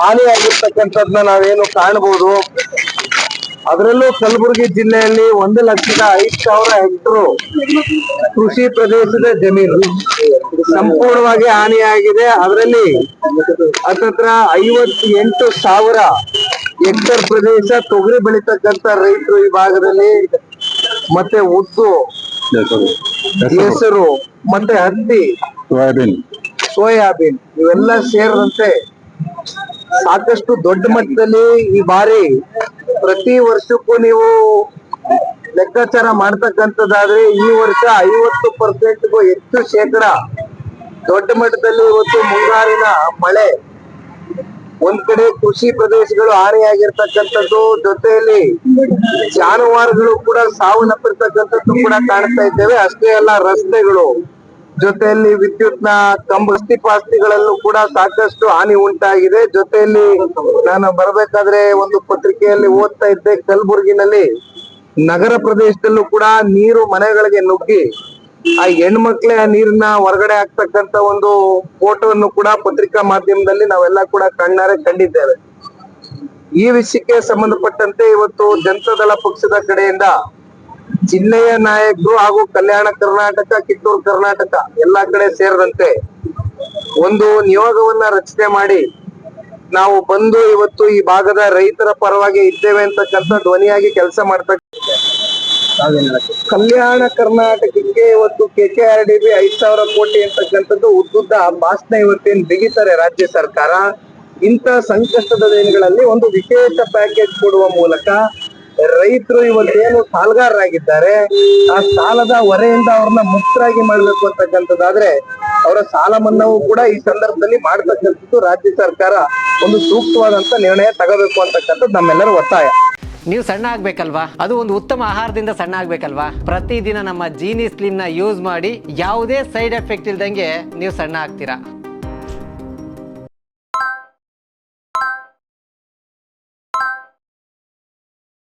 ಹಾನಿಯಾಗಿರ್ತಕ್ಕಂಥದ್ನ ನಾವೇನು ಕಾಣಬಹುದು ಅದರಲ್ಲೂ ಕಲಬುರಗಿ ಜಿಲ್ಲೆಯಲ್ಲಿ ಒಂದು ಲಕ್ಷದ ಐದು ಸಾವಿರ ಹೆಕ್ಟರ್ ಕೃಷಿ ಪ್ರದೇಶದ ಜಮೀನು. ಸಂಪೂರ್ಣವಾಗಿ ಹಾನಿಯಾಗಿದೆ. ಅದರಲ್ಲಿ ಹತ್ತತ್ರ ಐವತ್ತೆಂಟು ಸಾವಿರ ಹೆಕ್ಟರ್ ಪ್ರದೇಶ ತೊಗರಿ ಬೆಳಿತಕ್ಕಂಥ ರೈತರು ಈ ಭಾಗದಲ್ಲಿ ಮತ್ತೆ ಉದ್ದು ಹೆಸರು ಮತ್ತೆ ಹತ್ತಿ. ಸೋಯಾಬೀನ್. ಸೋಯಾಬೀನ್ ಇವೆಲ್ಲ ಸೇರಿದಂತೆ ಸಾಕಷ್ಟು ದೊಡ್ಡ ಮಟ್ಟದಲ್ಲಿ ಈ ಬಾರಿ ಪ್ರತಿ ವರ್ಷಕ್ಕೂ ನೀವು ಲೆಕ್ಕಾಚಾರ ಮಾಡ್ತಕ್ಕಂಥದ್ದಾದ್ರೆ ಈ ವರ್ಷ ಐವತ್ತು ಪರ್ಸೆಂಟ್ಗೂ ಹೆಚ್ಚು ಶೇಕಡ ದೊಡ್ಡ ಮಟ್ಟದಲ್ಲಿ ಇವತ್ತು ಮುಂಗಾರಿನ ಮಳೆ. ಒಂದ್ ಕಡೆ ಕೃಷಿ ಪ್ರದೇಶಗಳು ಹಾನಿಯಾಗಿರ್ತಕ್ಕಂಥದ್ದು, ಜೊತೆಯಲ್ಲಿ ಜಾನುವಾರುಗಳು ಕೂಡ ಸಾವನ್ನಪ್ಪಿರ್ತಕ್ಕಂಥದ್ದು ಕೂಡ ಕಾಣ್ತಾ ಇದ್ದೇವೆ. ಅಷ್ಟೇ ಅಲ್ಲ, ರಸ್ತೆಗಳು. ಜೊತೆಯಲ್ಲಿ ವಿದ್ಯುತ್ನ ಕಂಬ ಕಂಬಸ್ತಿ ಕೂಡ ಸಾಕಷ್ಟು ಹಾನಿ ಉಂಟಾಗಿದೆ. ಜೊತೆಯಲ್ಲಿ ನಾನು ಬರಬೇಕಾದ್ರೆ ಒಂದು ಪತ್ರಿಕೆಯಲ್ಲಿ ಓದ್ತಾ ಇದ್ದೆ, ಕಲಬುರಗಿನಲ್ಲಿ. ನಗರ ಪ್ರದೇಶದಲ್ಲೂ ಕೂಡ ನೀರು ಮನೆಗಳಿಗೆ ನುಗ್ಗಿ, ಆ ಹೆಣ್ಮಕ್ಳೇ ಆ ನೀರನ್ನ ಹೊರಗಡೆ ಹಾಕ್ತಕ್ಕಂತ ಒಂದು ಫೋಟೋವನ್ನು ಕೂಡ ಪತ್ರಿಕಾ ಮಾಧ್ಯಮದಲ್ಲಿ ನಾವೆಲ್ಲ ಕೂಡ ಕಣ್ಣಾರೆ ಕಂಡಿದ್ದೇವೆ. ಈ ವಿಷಯಕ್ಕೆ ಸಂಬಂಧಪಟ್ಟಂತೆ ಇವತ್ತು ಜನತಾದಳ ಪಕ್ಷದ ಕಡೆಯಿಂದ ಜಿಲ್ಲೆಯ ನಾಯಕರು ಹಾಗೂ ಕಲ್ಯಾಣ ಕರ್ನಾಟಕ, ಕಿತ್ತೂರು ಕರ್ನಾಟಕ ಎಲ್ಲಾ ಕಡೆ ಸೇರಿದಂತೆ ಒಂದು ನಿಯೋಗವನ್ನ ರಚನೆ ಮಾಡಿ ನಾವು ಬಂದು ಇವತ್ತು ಈ ಭಾಗದ ರೈತರ ಪರವಾಗಿ ಇದ್ದೇವೆ ಅಂತಕ್ಕಂಥ ಧ್ವನಿಯಾಗಿ ಕೆಲಸ ಮಾಡ್ತಕ್ಕ ಕಲ್ಯಾಣ ಕರ್ನಾಟಕಕ್ಕೆ ಇವತ್ತು K K R D B ಐದ್ ಸಾವಿರ ಕೋಟಿ ಅಂತಕ್ಕಂಥದ್ದು ಉದ್ದುದ್ದ ಭಾಷಣ ಇವತ್ತೇನ್ ಬಿಗಿತಾರೆ ರಾಜ್ಯ ಸರ್ಕಾರ. ಇಂಥ ಸಂಕಷ್ಟದ ದಿನಗಳಲ್ಲಿ ಒಂದು ವಿಶೇಷ ಪ್ಯಾಕೇಜ್ ಕೊಡುವ ಮೂಲಕ ರೈತರು ಇವತ್ತೇನು ಸಾಲಗಾರರಾಗಿದ್ದಾರೆ, ಆ ಸಾಲದ ಹೊರೆಯಿಂದ ಅವ್ರನ್ನ ಮುಕ್ತರಾಗಿ ಮಾಡ್ಬೇಕು ಅಂತಕ್ಕಂಥದ್ದಾದ್ರೆ ಅವರ ಸಾಲ ಮನ್ನಾವು ಕೂಡ ಈ ಸಂದರ್ಭದಲ್ಲಿ ಮಾಡ್ತಕ್ಕಂಥದ್ದು ರಾಜ್ಯ ಸರ್ಕಾರ ಒಂದು ಸೂಕ್ತವಾದಂತ ನಿರ್ಣಯ ತಗೋಬೇಕು ಅಂತಕ್ಕಂಥದ್ದು ನಮ್ಮೆಲ್ಲರ ಒತ್ತಾಯ. ನೀವು ಸಣ್ಣ ಆಗ್ಬೇಕಲ್ವಾ? ಅದು ಒಂದು ಉತ್ತಮ ಆಹಾರದಿಂದ ಸಣ್ಣ ಆಗ್ಬೇಕಲ್ವಾ? ಪ್ರತಿದಿನ ನಮ್ಮ ಜೀನಿ ನ ಯೂಸ್ ಮಾಡಿ ಯಾವುದೇ ಸೈಡ್ ಎಫೆಕ್ಟ್ ಇಲ್ದಂಗೆ ನೀವು ಸಣ್ಣ ಆಗ್ತೀರಾ?